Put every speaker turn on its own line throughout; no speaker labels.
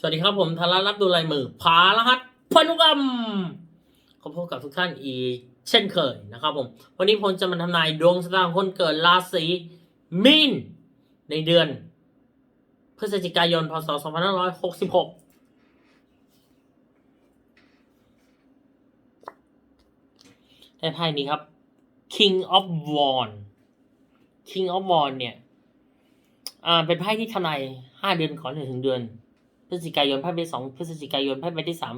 สวัสดีครับผมธารรับดูลายมือผารหัสพนุกรรมขอพบกับทุกท่านอีก เช่นเคยนะครับผม วันนี้ผมจะมาทำนายดวงชะตาคนเกิดราศีมีนในเดือน พฤศจิกายนพศ2566ได้ไพ่นี้ครับ King of Wand King of Wand เนี่ย อ่าเป็นไพ่ที่ทำนายห้าเดือนก่อนถึงเดือน พฤศจิกายนไพ่ใบที่สองพฤศจิกายนไพ่ใบที่สาม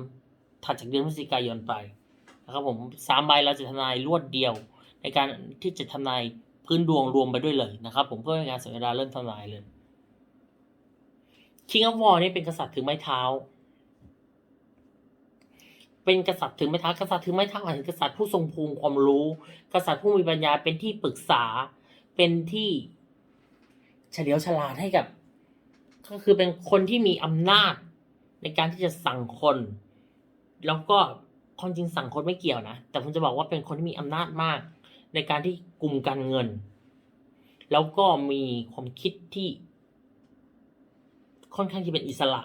ถัดจากเดือนพฤศจิกายนไปนะครับผมสามใบเราจะทำนายรวดเดียว ในการที่จะทำนายพื้นดวงรวมไปด้วยเลยนะครับ ผมเพื่อเป็นการเสียเวลาเริ่มทำนายเลย King of War นี่เป็นกษัตริย์ถือไม้เท้า เป็นกษัตริย์ถือไม้เท้ากษัตริย์ถือไม้เท้าหมายถึงกษัตริย์ผู้ทรงภูมิความรู้ กษัตริย์ผู้มีปัญญาเป็นที่ปรึกษาเป็นที่เฉลียวฉลาดให้กับ ก็คือเป็นคนที่มีอำนาจในการที่จะสั่งคน แล้วก็ความจริงสั่งคนไม่เกี่ยวนะ แต่ผมจะบอกว่าเป็นคนที่มีอำนาจมาก ในการที่กลุ่มการเงิน แล้วก็มีความคิดที่ ค่อนข้างที่เป็นอิสระ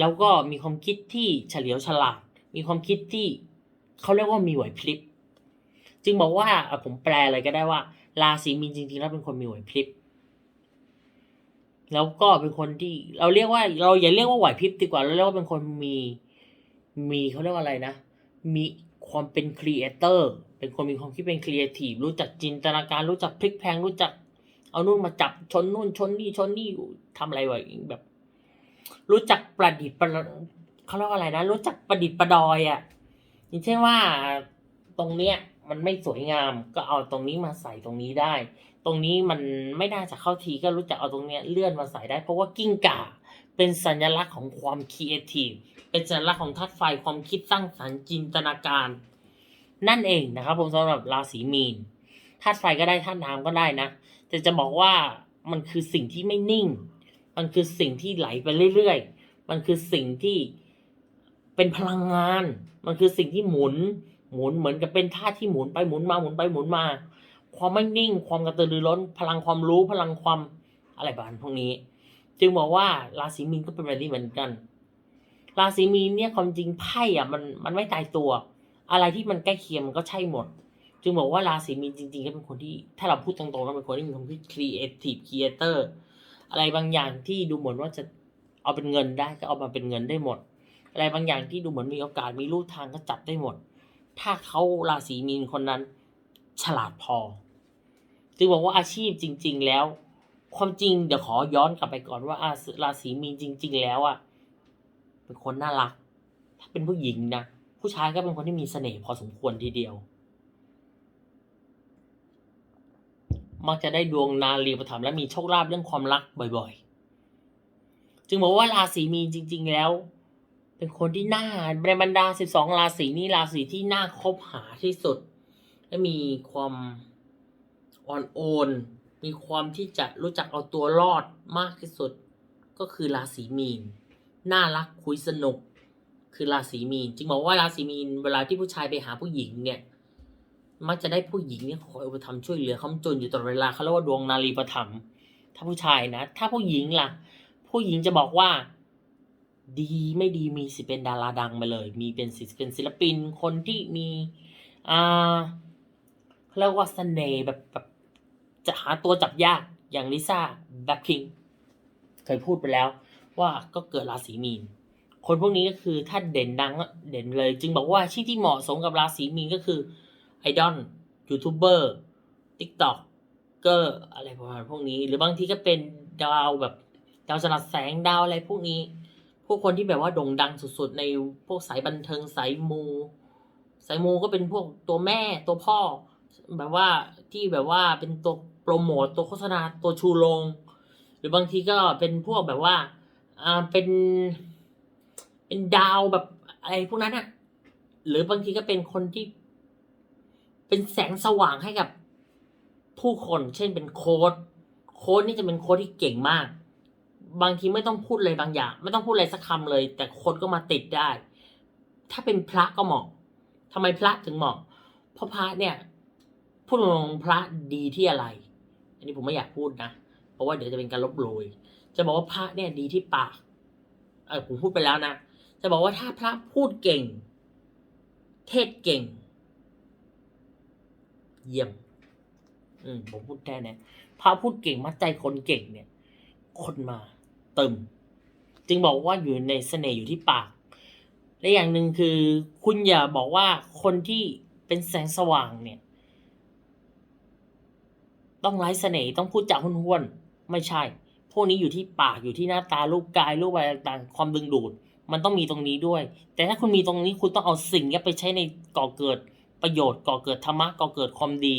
แล้วก็มีความคิดที่เฉลียวฉลาด มีความคิดที่เขาเรียกว่ามีไหวพริบ จึงบอกว่าอะผมแปลเลยก็ได้ว่า ราศีมีนจริงๆแล้วเป็นคนมีไหวพริบ แล้วก็เป็นคนที่เราเรียกว่า เราอย่าเรียกว่าไหวพริบดีกว่าเราเรียกว่าเป็นคนมีมีเขาเรียกว่าอะไรนะ มีความเป็นครีเอเตอร์เป็นคนมีความคิดเป็นครีเอทีฟรู้จักจินตนาการรู้จักพลิกแพงรู้จัก เอานู่นมาจับชนนู่นชนนี่ชนนี่ทำอะไรไว้แบบ รู้จักประดิษฐ์ประเขาเรียกว่าอะไรนะ รู้จักประดิษฐ์ประดอยอะ่ะอย่างเช่นว่าตรงเนี้ยมันไม่สวยงามก็เอาตรงนี้มาใส่ตรงนี้ได้ ตรงนี้มันไม่น่าจะเข้าทีก็รู้จักเอาตรงเนี้ยเลื่อนมาใส่ได้ เพราะว่ากิ้งก่าเป็นสัญลักษณ์ของความครีเอทีฟเป็นสัญลักษณ์ของธาตุไฟความคิดสร้างสรรค์จินตนาการ นั่นเองนะครับ ผมสำหรับราศีมีนธาตุไฟก็ได้ธาตุน้ำก็ได้นะแต่จะบอกว่ามันคือสิ่งที่ไม่นิ่ง มันคือสิ่งที่ไหลไปเรื่อยๆ มันคือสิ่งที่เป็นพลังงาน มันคือสิ่งที่หมุน หมุนเหมือนกับเป็นท่าที่หมุนไปหมุนมาหมุนไปหมุนมา ความไม่นิ่งความกระตือรือร้น พลังความรู้พลังความอะไรบ้านพวกนี้ จึงบอกว่าราศีมีนก็เป็นแบบนี้เหมือนกัน ราศีมีนเนี่ยความจริงไพ่อะมันมันไม่ตายตัว อะไรที่มันใกล้เคียงมันก็ใช่หมด จึงบอกว่าราศีมีนจริงๆก็เป็นคนที่ ถ้าเราพูดตรงๆแล้วเป็นคนที่มีความคิด creative creator อะไรบางอย่างที่ดูเหมือนว่าจะเอาเป็นเงินได้ก็เอามาเป็นเงินได้หมด อะไรบางอย่างที่ดูเหมือนมีโอกาสมีรูทางก็จับได้หมด ถ้าเขาราศีมีนคนนั้น ฉลาดพอ จึงบอกว่าอาชีพจริง ๆ แล้ว ความจริงเดี๋ยวขอย้อนกลับไปก่อนว่าอาราศีมีนจริง ๆ แล้วอะเป็นคนน่ารัก ถ้าเป็นผู้หญิงนะผู้ชายก็เป็นคนที่มีเสน่ห์พอสมควรทีเดียว มักจะได้ดวงนารีประถมและมีโชคลาภเรื่องความรักบ่อยๆ จึงบอกว่าราศีมีนจริง ๆ แล้ว เป็นคนที่น่าในบรรดา 12 ราศีนี้ราศีที่น่าคบหาที่สุด และมีความอ่อนโอนมีความที่จะรู้จักเอาตัวรอดมากที่สุด ก็คือราศีมีน น่ารักคุยสนุก คือราศีมีน จึงบอกว่าราศีมีนเวลาที่ผู้ชายไปหาผู้หญิงเนี่ย มักจะได้ผู้หญิงเนี่ยคอยอุปถัมภ์ช่วยเหลือคำจนอยู่ตลอดเวลาเขาเรียกว่าดวงนารีประถมถ้าผู้ชายนะ ถ้าผู้หญิงล่ะ ผู้หญิงจะบอกว่า ดีไม่ดีมีสิเป็นดาราดังไปเลย มีเป็นศิลปินคนที่มีอ่า เรียกว่าเสน่ห์แบบแบบจะหาตัวจับยากอย่างลิซ่าแบ็คพิงเคยพูดไปแล้ว ว่าก็เกิดราศีมีน คนพวกนี้ก็คือถ้าเด่นดังเด่นเลย จึงบอกว่าอาชีที่เหมาะสมกับราศีมีนก็คือไอดอลยูทูบเบอร์ทิกตอกเกอร์อะไรประมาณพวกนี้ หรือบางทีก็เป็นดาวแบบดาวสลัดแสงดาวอะไรพวกนี้พวกคนที่แบบว่าโด่งดังสุดๆ ในพวกสายบันเทิงสายมู สายมูก็เป็นพวกตัวแม่ตัวพ่อ แบบว่าที่แบบว่าเป็นตัวโปรโมตตัวโฆษณาตัวชูโรงหรือบางทีก็เป็นพวกแบบว่าอ่าเป็น เป็นดาวแบบอะไรพวกนั้นอะหรือบางทีก็เป็นคนที่ เป็นแสงสว่างให้กับผู้คนเช่นเป็นโค้ดโค้ดนี่จะเป็นโค้ดที่เก่งมาก บางทีไม่ต้องพูดอะไรบางอย่าง ไม่ต้องพูดอะไรสักคำเลย แต่คนก็มาติดได้ ถ้าเป็นพระก็เหมาะทำไมพระถึงเหมาะเพราะพระเนี่ย พูดตรงพระดีที่อะไร อันนี้ผมไม่อยากพูดนะ เพราะว่าเดี๋ยวจะเป็นการลบลอีกจะบอกว่าพระเนี่ยดีที่ปากเออผมพูดไปแล้วนะ จะบอกว่าถ้าพระพูดเก่ง เทศเก่ง เยี่ยม อืมผมพูดแค่เนี้พระพูดเก่งมัดใจคนเก่งเนี่ย คนมาเติม จึงบอกว่าอยู่ในเสน่ห์อยู่ที่ปาก และอย่างหนึ่งคือ คุณอย่าบอกว่าคนที่เป็นแสงสว่างเนี่ย ต้องไร้เสน่ห์ต้องพูดจาห้วนๆไม่ใช่ พวกนี้อยู่ที่ปากอยู่ที่หน้าตารูปกายรูปอะไรต่างๆ ความดึงดูด มันต้องมีตรงนี้ด้วย แต่ถ้าคุณมีตรงนี้คุณต้องเอาสิ่งนี้ไปใช้ในก่อเกิดประโยชน์ก่อเกิดธรรมะก่อเกิดความดี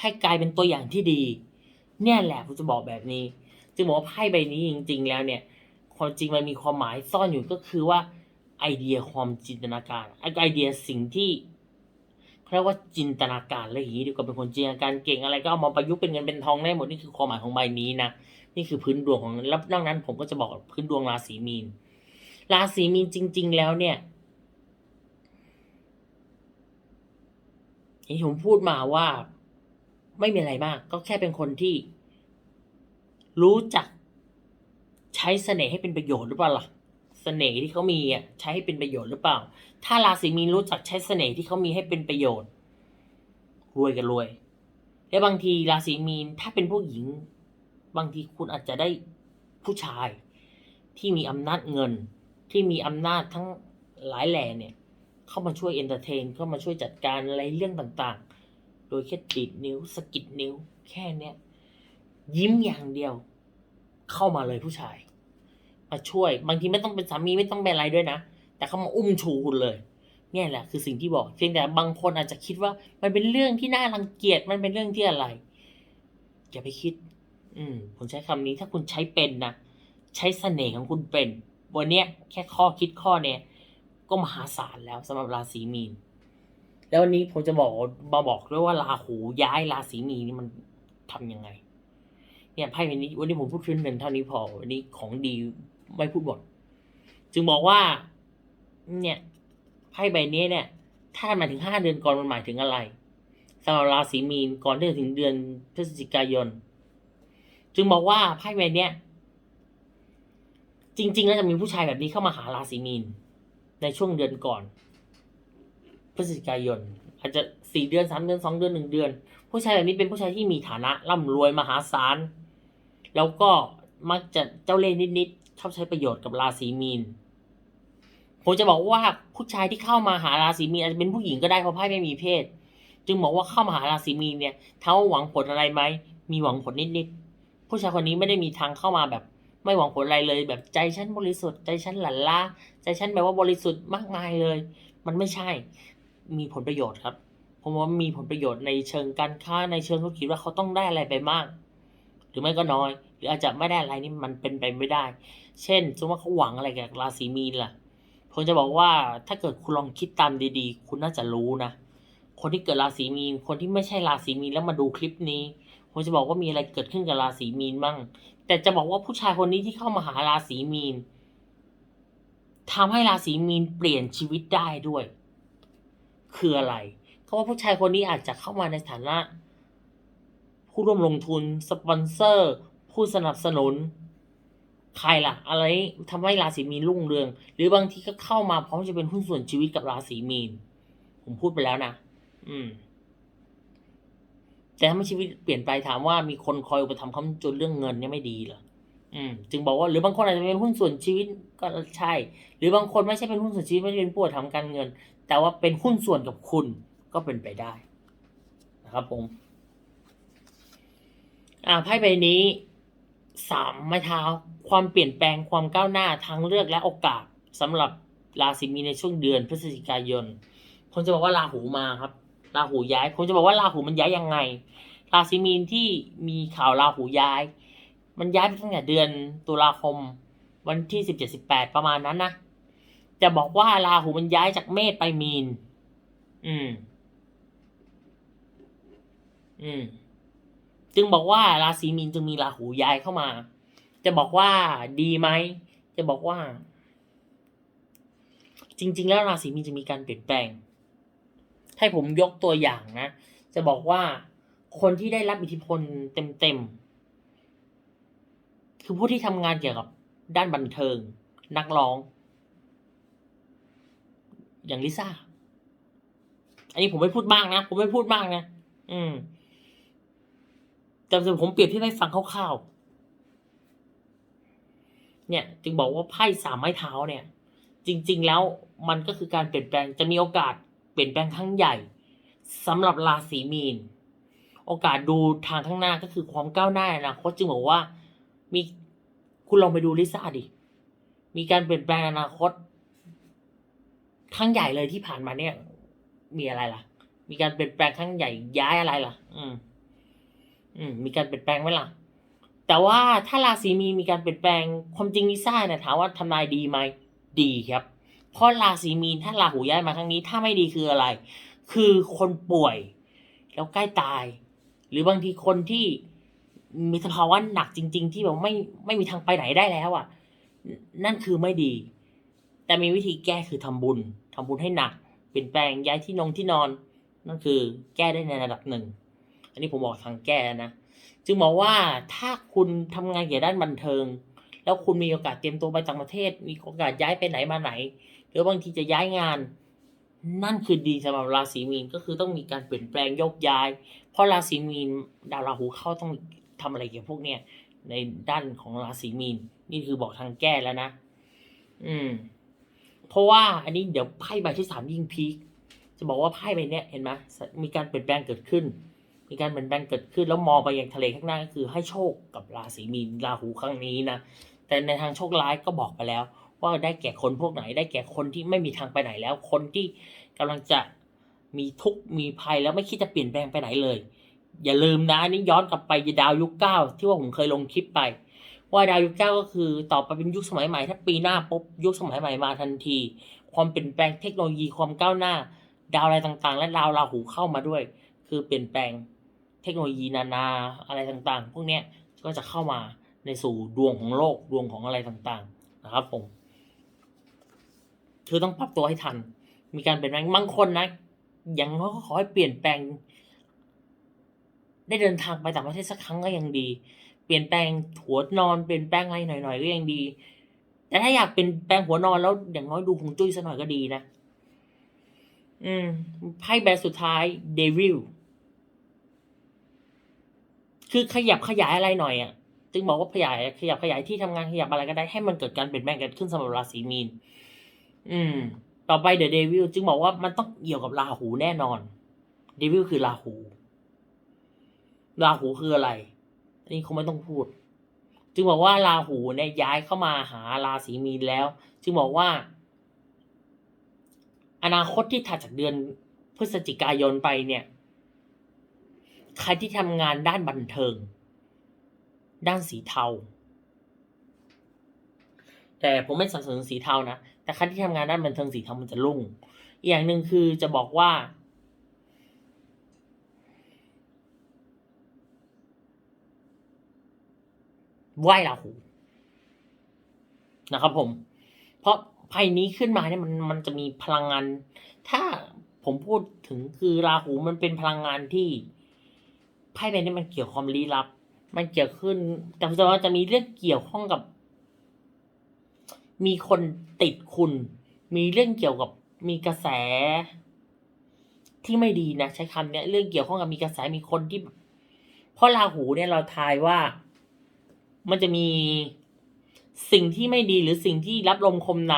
ให้กลายเป็นตัวอย่างที่ดี เนี่ยแหละผมจะบอกแบบนี้จึงบอกว่าไพ่ใบนี้จริง ๆ แล้วเนี่ย ความจริงมันมีความหมายซ่อนอยู่ก็คือว่าไอเดียความจินตนาการไอเดียสิ่งที่ เขาเรียกว่าจินตนาการอะไรอย่างนี้ดีกว่าเป็นคนจินตนาการเก่งอะไรก็เอามาประยุกต์เป็นเงินเป็นทองได้หมดนี่คือความหมายของใบนี้นะนี่คือพื้นดวงของแล้วนอกนั้นผมก็จะบอกพื้นดวงราศีมีน ราศีมีนจริง ๆ แล้วเนี่ยที่ผมพูดมาว่าไม่มีอะไรมาก ก็แค่เป็นคนที่ รู้จักใช้เสน่ห์ให้เป็นประโยชน์หรือเปล่าล่ะ เสน่ห์ที่เขามีอะใช้ให้เป็นประโยชน์หรือเปล่า ถ้าราศีมีนรู้จักใช้เสน่ห์ที่เขามีให้เป็นประโยชน์ รวยกันรวย และบางทีราศีมีนถ้าเป็นผู้หญิง บางทีคุณอาจจะได้ผู้ชาย ที่มีอำนาจเงิน ที่มีอำนาจทั้งหลายแหล่เนี่ย เข้ามาช่วยเอนเตอร์เทนเข้ามาช่วยจัดการอะไรเรื่องต่างๆ โดยแค่ดีดนิ้วสกิดนิ้ว แค่เนี้ยยิ้มอย่างเดียว เข้ามาเลยผู้ชาย มาช่วย บางทีไม่ต้องเป็นสามีไม่ต้องเป็นอะไรด้วยนะ แต่เขามาอุ้มชูคุณเลย เนี่ยแหละคือสิ่งที่บอกเพียงแต่บางคนอาจจะคิดว่า มันเป็นเรื่องที่น่ารังเกียจมันเป็นเรื่องที่อะไรอย่าไปคิด อืมผมใช้คำนี้ถ้าคุณใช้เป็นนะใช้เสน่ห์ของคุณเป็นวันเนี้ยแค่ข้อคิดข้อเนี้ยก็มหาศาลแล้วสำหรับราศีมีน แล้ววันนี้ผมจะบอกมาบอกด้วยว่าราหูย้ายราศีมีนนี่มันทำยังไง เนี่ยไพ่ใบนี้วันนี้ผมพูดขึ้นเป็นเท่านี้พอวันนี้ของดี ไม่พูดหมดจึงบอกว่า เนี่ยไพ่ใบนี้เนี่ย ถ้ามาถึงห้าเดือนก่อนมันหมายถึงอะไรสำหรับราศีมีนก่อนที่จะถึงเดือนพฤศจิกายน จึงบอกว่าไพ่ใบนี้จริง ๆ แล้วจะมีผู้ชายแบบนี้เข้ามาหาราศีมีน ในช่วงเดือนก่อน พฤศจิกายน อาจจะสี่เดือนสามเดือนสองเดือนหนึ่งเดือน ผู้ชายแบบนี้เป็นผู้ชายที่มีฐานะร่ำรวยมหาศาลแล้วก็มักจะเจ้าเล่ห์นิด ชอบใช้ประโยชน์กับราศีมีนผมจะบอกว่าผู้ชายที่เข้ามาหาราศีมีนอาจจะเป็นผู้หญิงก็ได้เพราะไพ่ไม่มีเพศ จึงบอกว่าเข้ามาหาราศีมีนเนี่ยถามว่าหวังผลอะไรไหมมีหวังผลนิดๆผู้ชายคนนี้ไม่ได้มีทางเข้ามาแบบ ไม่หวังผลอะไรเลยแบบใจฉันบริสุทธิ์ใจฉันหลั่นล้าใจฉันแบบว่าบริสุทธิ์มากมายเลย มันไม่ใช่ มีผลประโยชน์ครับผมว่ามีผลประโยชน์ในเชิงการค้าในเชิงธุรกิจว่าเขาต้องได้อะไรไปมาก หรือไม่ก็น้อย หรืออาจจะไม่ได้อะไรนี่มันเป็นไปไม่ได้ เช่นสมมติว่าเขาหวังอะไรกับราศีมีนล่ะผมจะบอกว่าถ้าเกิดคุณลองคิดตามดีๆ คุณน่าจะรู้นะ คนที่เกิดราศีมีน คนที่ไม่ใช่ราศีมีนแล้วมาดูคลิปนี้ผมจะบอกว่ามีอะไรเกิดขึ้นกับราศีมีนบ้างแต่จะบอกว่าผู้ชายคนนี้ที่เข้ามาหาราศีมีนทำให้ราศีมีนเปลี่ยนชีวิตได้ด้วย คืออะไรเขาว่าผู้ชายคนนี้อาจจะเข้ามาในฐานะ ผู้ร่วมลงทุน สปอนเซอร์ ผู้สนับสนุน ใครล่ะ อะไรทำให้ราศีมีนรุ่งเรือง หรือบางทีก็เข้ามาพร้อมจะเป็นหุ้นส่วนชีวิตกับราศีมีน ผมพูดไปแล้วนะอืม แต่ถ้าชีวิตเปลี่ยนไปถามว่ามีคนคอยอุปถัมภ์คำจนเรื่องเงินเนี่ยไม่ดีเหรออืม จึงบอกว่าหรือบางคนอาจจะเป็นหุ้นส่วนชีวิตก็ใช่ หรือบางคนไม่ใช่เป็นหุ้นส่วนชีวิตไม่ได้เป็นผู้อุปถัมภ์การเงิน แต่ว่าเป็นหุ้นส่วนกับคุณก็เป็นไปได้ นะครับผม อ่าไพ่ใบนี้ สามไม้เท้า ความเปลี่ยนแปลงความก้าวหน้าทางเลือกและโอกาสสำหรับราศีมีในช่วงเดือนพฤศจิกายนผมจะบอกว่าราหูมาครับ ราหูย้ายผมจะบอกว่าราหูมันย้ายยังไง ราศีมีนที่มีข่าวราหูย้าย มันย้ายไปตั้งแต่เดือนตุลาคมวันที่สิบเจ็ดสิบแปดประมาณนั้นนะ จะบอกว่าราหูมันย้ายจากเมษไปมีน อืม อืม จึงบอกว่าราศีมีนจึงมีราหูย้ายเข้ามา จะบอกว่าดีไหม จะบอกว่า จริง ๆ แล้วราศีมีนจะมีการเปลี่ยนแปลง ให้ผมยกตัวอย่างนะ จะบอกว่าคนที่ได้รับอิทธิพลเต็มๆ คือผู้ที่ทำงานเกี่ยวกับด้านบันเทิง นักร้อง อย่างลิซ่า อันนี้ผมไม่พูดมากนะ ผมไม่พูดมากนะ อืม แต่ผมเปรียบทียบให้ฟังคร่าวๆเนี่ย จึงบอกว่าไพ่สามไม้เท้าเนี่ย จริง ๆ แล้วมันก็คือการเปลี่ยนแปลงจะมีโอกาสเปลี่ยนแปลงครั้งใหญ่สำหรับราศีมีน โอกาสดูทางข้างหน้าก็คือความก้าวหน้านอนาคตจึงบอกว่ามีคุณลองไปดูลิซ่าดิ มีการเปลี่ยนแปลงอนาคตครั้งใหญ่เลยที่ผ่านมาเนี่ย มีอะไรล่ะ มีการเปลี่ยนแปลงครั้งใหญ่ย้ายอะไรล่ะ อืม อืมมีการเปลี่ยนแปลงไหมล่ะ แต่ว่าถ้าราศีมีมีการเปลี่ยนแปลงความจริงลิซ่าเนี่ยถามว่าทำนายดีไหมดีครับ เพราะราศีมีนถ้าราหูย้ายมาครั้งนี้ถ้าไม่ดีคืออะไร คือคนป่วย แล้วใกล้ตาย หรือบางทีคนที่มีสภาวะหนักจริง ๆ ที่แบบไม่ไม่มีทางไปไหนได้แล้วอะ นั่นคือไม่ดี แต่มีวิธีแก้คือทำบุญทำบุญให้หนัก เปลี่ยนแปลงย้ายที่นงที่นอน นั่นคือแก้ได้ในระดับหนึ่ง อันนี้ผมบอกทางแก้นะ จึงบอกว่าถ้าคุณทำงานเกี่ยวด้านบันเทิง แล้วคุณมีโอกาสเตรียมตัวไปต่างประเทศ มีโอกาสย้ายไปไหนมาไหน หรือบางทีจะย้ายงาน นั่นคือดีสำหรับราศีมีนก็คือต้องมีการเปลี่ยนแปลงยกย้าย เพราะราศีมีนดาวราหูเข้าต้องทำอะไรเกี่ยวกับพวกเนี้ยในด้านของราศีมีนนี่คือบอกทางแก้แล้วนะ อืม เพราะว่าอันนี้เดี๋ยวไพ่ใบที่สามยิ่งพีคจะบอกว่าไพ่ใบเนี้ยเห็นไหมมีการเปลี่ยนแปลงเกิดขึ้น มีการเปลี่ยนแปลงเกิดขึ้นแล้วมองไปยังทะเลข้างหน้าก็คือให้โชคกับราศีมีนราหูครั้งนี้นะแต่ในทางโชคร้ายก็บอกไปแล้ว ว่าได้แก่คนพวกไหน ได้แก่คนที่ไม่มีทางไปไหนแล้ว คนที่กำลังจะมีทุกข์มีภัยแล้วไม่คิดจะเปลี่ยนแปลงไปไหนเลย อย่าลืมนะนนี่ย้อนกลับไปดาวยุคเก้าที่ว่าผมเคยลงคลิปไป ว่าดาวยุคเก้าก็คือต่อไปเป็นยุคสมัยใหม่ถ้าปีหน้าปุ๊บยุคสมัยใหม่มาทันที ความเปลี่ยนแปลงเทคโนโลยีความก้าวหน้า ดาวอะไรต่างๆ และดาวราหูเข้ามาด้วย คือเปลี่ยนแปลง เทคโนโลยีนานาอะไรต่างๆ พวกนี้ก็จะเข้ามาในสู่ดวงของโลกดวงของอะไรต่างๆนะครับผมคือต้องปรับตัวให้ทัน มีการเปลี่ยนแปลงบางคนนะอย่างน้อยก็ขอให้เปลี่ยนแปลง ได้เดินทางไปต่างประเทศสักครั้งก็ยังดี เปลี่ยนแปลงหัวนอนเปลี่ยนแปลงอะไรหน่อยๆก็ยังดี แต่ถ้าอยากเป็นแปลงหัวนอนแล้วอย่างน้อยดูหงจุ้ยสักหน่อยก็ดีนะ อืมไพ่ใบสุดท้ายเดวิล คือขยับขยายอะไรหน่อยอะจึงบอกว่าขยายขยับขยายที่ทำงานขยับอะไรก็ได้ให้มันเกิดการเปลี่ยนแปลงเกิดขึ้นสำหรับราศีมีน อืม ต่อไปเดอะเดวิลจึงบอกว่ามันต้องเกี่ยวกับราหูแน่นอนเดวิลคือราหู ราหูคืออะไรอันนี้คงไม่ต้องพูด จึงบอกว่าราหูเนี่ยย้ายเข้ามาหาราศีมีนแล้ว จึงบอกว่า อนาคตที่ถัดจากเดือนพฤศจิกายนไปเนี่ย ใครที่ทำงานด้านบันเทิง ด้านสีเทา แต่ผมไม่สนับสนุนสีเทานะ แต่ใครที่ทำงานด้านบันเทิงสีเทามันจะรุ่ง อีกอย่างหนึ่งคือจะบอกว่า ไหวราหูนะครับผม เพราะไพ่นี้ขึ้นมาเนี่ยมันมันจะมีพลังงาน ถ้าผมพูดถึงคือราหูมันเป็นพลังงานที่ ไพ่ใบนี้มันเกี่ยวความลี้ลับ มันเกี่ยวขึ้น แต่จะว่าจะมีเรื่องเกี่ยวข้องกับ มีคนติดคุณ มีเรื่องเกี่ยวกับมีกระแส ที่ไม่ดีนะใช้คำเนี้ย เรื่องเกี่ยวข้องกับมีกระแสมีคนที่เพราะราหูเนี่ยเราทายว่า มันจะมีสิ่งที่ไม่ดีหรือสิ่งที่รับลมคมใน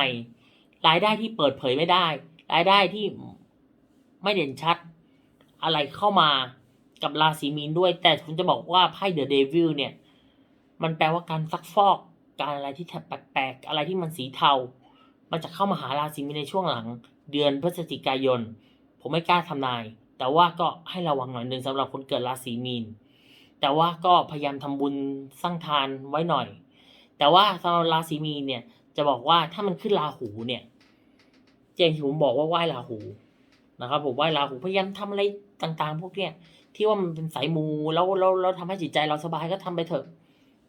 รายได้ที่เปิดเผยไม่ได้ รายได้ที่ไม่เด่นชัด อะไรเข้ามา กับราศีมีนด้วย แต่ผมจะบอกว่าไพ่เดอะเดวิลเนี่ย มันแปลว่าการซักฟอกการอะไรที่แปลกๆอะไรที่มันสีเทา มันจะเข้ามาหาราศีมีนในช่วงหลัง เดือนพฤศจิกายน ผมไม่กล้าทำนาย แต่ว่าก็ให้ระวังหน่อยหนึ่งสำหรับคนเกิดราศีมีน แต่ว่าก็พยายามทำบุญสร้างทานไว้หน่อย แต่ว่าสำหรับราศีมีนเนี่ยจะบอกว่าถ้ามันขึ้นราหูเนี่ยเจงที่ผมบอกว่าไหว้ราหูนะครับผมไหว้ราหูพยายามทำอะไรต่างๆ พวกเนี้ย ที่ว่ามันเป็นสายมูแล้วแล้วแล้วทำให้จิตใจเราสบายก็ทำไปเถอะ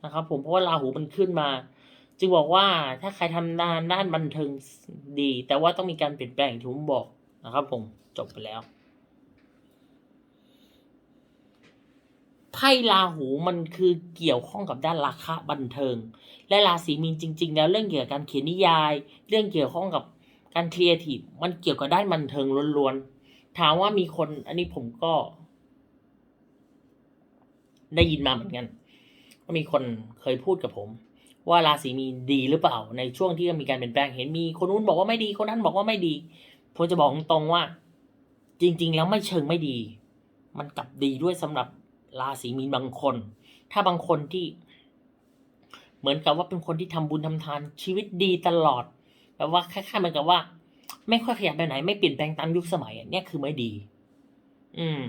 นะครับ ผมเพราะว่าราหูมันขึ้นมา จึงบอกว่าถ้าใครทำงานด้านบันเทิงดี แต่ว่าต้องมีการเปลี่ยนแปลงอย่างที่ผมบอกนะครับ ผมจบไปแล้วไพ่ราหูมันคือเกี่ยวข้องกับด้านราคะบันเทิง และราศีมีนจริง ๆ แล้วเรื่องเกี่ยวกับการเขียนนิยาย เรื่องเกี่ยวข้องกับการครีเอทีฟมันเกี่ยวกับด้านบันเทิงล้วนๆถามว่ามีคนอันนี้ผมก็ ได้ยินมาเหมือนกันว่ามีคนเคยพูดกับผม ว่าราศีมีนดีหรือเปล่า ในช่วงที่มีการเปลี่ยนแปลงเห็นมีคนนู้นบอกว่าไม่ดีคนนั้นบอกว่าไม่ดีผมจะบอกตรงๆว่า จริง ๆ แล้วไม่เชิงไม่ดี มันกลับดีด้วยสำหรับราศีมีนบางคน ถ้าบางคนที่ เหมือนกับว่าเป็นคนที่ทำบุญทำทานชีวิตดีตลอดแบบว่าคล้ายๆเหมือนกับว่า ไม่ค่อยขยับไปไหน ไม่เปลี่ยนแปลงตามยุคสมัยเนี้ยคือไม่ดี อืม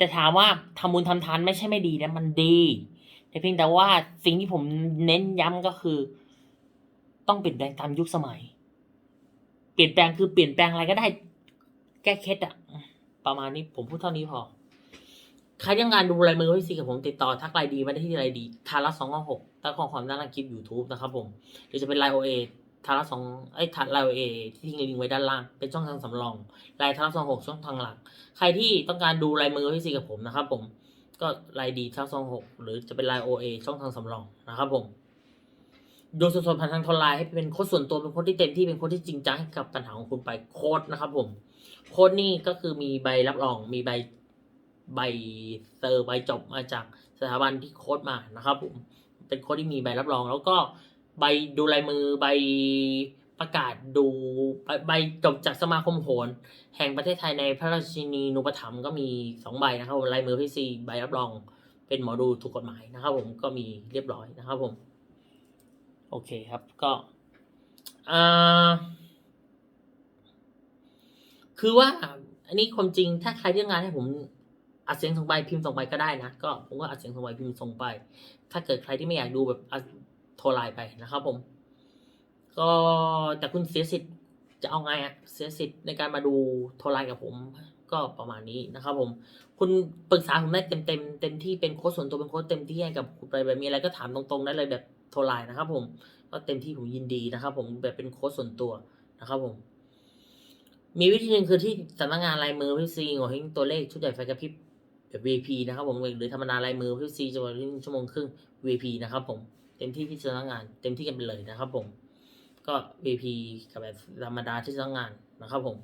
แต่ถามว่าทำบุญทำทานไม่ใช่ไม่ดีนะมันดีแต่เพียงแต่ว่าสิ่งที่ผมเน้นย้ำก็คือ ต้องเปลี่ยนแปลงตามยุคสมัย เปลี่ยนแปลงคือเปลี่ยนแปลงอะไรก็ได้ แก้เคล็ดอะประมาณนี้ผมพูดเท่านี้พอใครต้องการดูลายมือพี่ซีกับผมติดต่อทักไลน์ดีมาได้ที่ไลน์ดีทาระสองห้าหกตั้งข้อความด้านล่างคลิป YouTube นะครับผมหรือจะเป็นไลน์โอเอ ทาระสองไอ้ทัดไลโอเอที่ทิ้งลิงก์ไว้ด้านล่าง เป็นช่องทางสำรองไลน์ทาระสองหกช่องทางหลัก ใครที่ต้องการดูลายมือพี่ซีกับผมนะครับผมก็ลน์ดีทาระสองหกหรือจะเป็นลน์โอเอช่องทางสำรองนะครับผมดูสดๆผ่านทางทอนไลน์ให้เป็นโค้ดส่วนตัวเป็นโค้ดที่เต็มที่เป็นโค้ดที่จริงจังให้กับปัญหาของคุณไปโค้ดนะครับผมโค้ดนี่ก็คือมีใบรับรองมีใบใบเซอร์ใบจบมาจากสถาบันที่โค้ดมานะครับผมเป็นโค้ดที่มีใบรับรอง แล้วก็ ใบดูลายมือใบประกาศดูใบจบจากสมาคมโหรแห่งประเทศไทยในพระราชินีนุปถัมภ์ก็มีสองใบนะครับลายมือพี่ซีใบรับรองเป็นหมอดูถูกกฎหมายนะครับ ผมก็มีเรียบร้อยนะครับผม โอเคครับก็อ่าคือว่าอันนี้ความจริงถ้าใครเรื่องงานให้ผมอัดเสียงส่งไปพิมพ์ส่งไปก็ได้นะ ก็ผมก็อัดเสียงส่งไปพิมพ์ส่งไป ถ้าเกิดใครที่ไม่อยากดูแบบ โทรไลน์ไปนะครับผม ก็แต่คุณเสียสิทธิ์จะเอาไงอะเสียสิทธิ์ในการมาดูโทรไลน์กับผม ก็ประมาณนี้นะครับผม คุณปรึกษาผมได้เต็มเต็มเต็มที่เป็นโค้ชส่วนตัวเป็นโค้ชเต็มที่ให้กับคุณไปแบบมีอะไรก็ถามตรงๆได้เลยแบบโทรไลน์นะครับ ผมก็เต็มที่ผมยินดีนะครับ ผมแบบเป็นโค้ชส่วนตัวนะครับผมมีวิธีหนึ่งคือที่สำนักงานลายมือพี่ซีหัวหิ้งตัวเลขชุดใหญ่ไฟกระพริบแบบ VP นะครับผมหรือธรรมดาลายมือพี่ซีจะวันชั่วโมงครึ่ง VP นะครับผม เต็มที่ที่สำนักงาน เต็มที่กันไปเลยนะครับผม ก็ VP กับแบบธรรมดาที่สำนักงานนะครับผม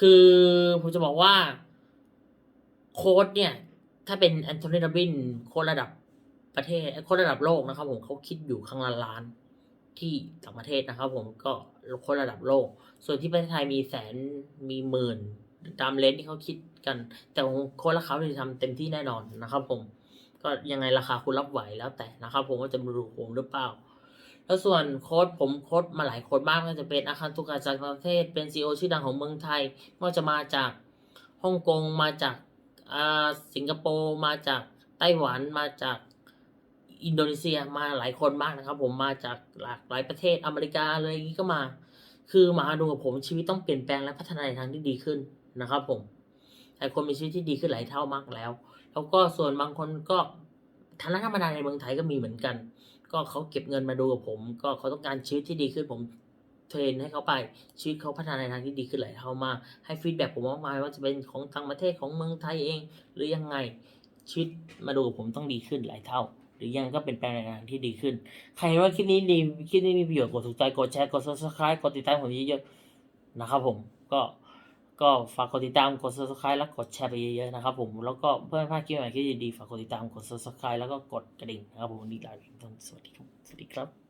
คือผมจะบอกว่า โค้ดเนี่ย ถ้าเป็นแอนโทนีดับินโค้ดระดับประเทศโค้ดระดับโลกนะครับ ผมเขาคิดอยู่ครั้งละล้านที่ต่างประเทศนะครับ ผมก็โค้ดระดับโลก ส่วนที่ประเทศไทยมีแสนมีหมื่นตามเลนที่เขาคิดกัน แต่ของโค้ดราคาที่ทำเต็มที่แน่นอนนะครับผม ก็ยังไงราคาคุณรับไหวแล้วแต่นะครับ ผมว่าจะมาดูผมหรือเปล่า แล้วส่วนโค้ดผมโค้ดมาหลายโค้ดมากก็จะเป็นอาคารทุกาจารย์ประเทศ เป็นซีอชื่อดังของเมืองไทยไม่ว่าจะมาจากฮ่องกงมาจากสิงคโปร์มาจากไต้หวันมาจากอินโดนีเซียมาหลายคนมากนะครับ ผมมาจากหลากหลายประเทศอเมริกาอะไรอย่างนี้ก็มา คือมาดูกับผมชีวิตต้องเปลี่ยนแปลงและพัฒนาในทางที่ดีขึ้นนะครับ ผมหลายคนมีชีวิตที่ดีขึ้นหลายเท่ามากแล้ว แล้วก็ส่วนบางคนก็ฐานะธรรมดาในเมืองไทยก็มีเหมือนกัน ก็เขาเก็บเงินมาดูกับผม ก็เขาต้องการชีวิตที่ดีขึ้นผมเทรนให้เขาไปชีวิตเขาพัฒนาในทางที่ดีขึ้นหลายเท่ามาให้ฟีดแบ็กผมมากมายว่าจะเป็นของต่างประเทศของเมืองไทยเอง หรือยังไงชีวิตมาดูกับผมต้องดีขึ้นหลายเท่า หรือยังก็เป็นแปลงในทางที่ดีขึ้น ใครว่าคลิปนี้ดีคลิปนี้มีประโยชน์กดถูกใจกดแชร์กด subscribe กดติดตามผมเยอะๆนะครับผมก็ ก็ฝากกดติดตามกด subscribe แล้วกดแชร์ไปเยอะๆนะครับผมแล้วก็เพื่อนพลาดคลิปใหม่คิดดีๆฝากกดติดตามกด subscribe แล้วก็กดกระดิ่งนะครับผมนี่ลาไปก่อนสวัสดีครับสวัสดีครับ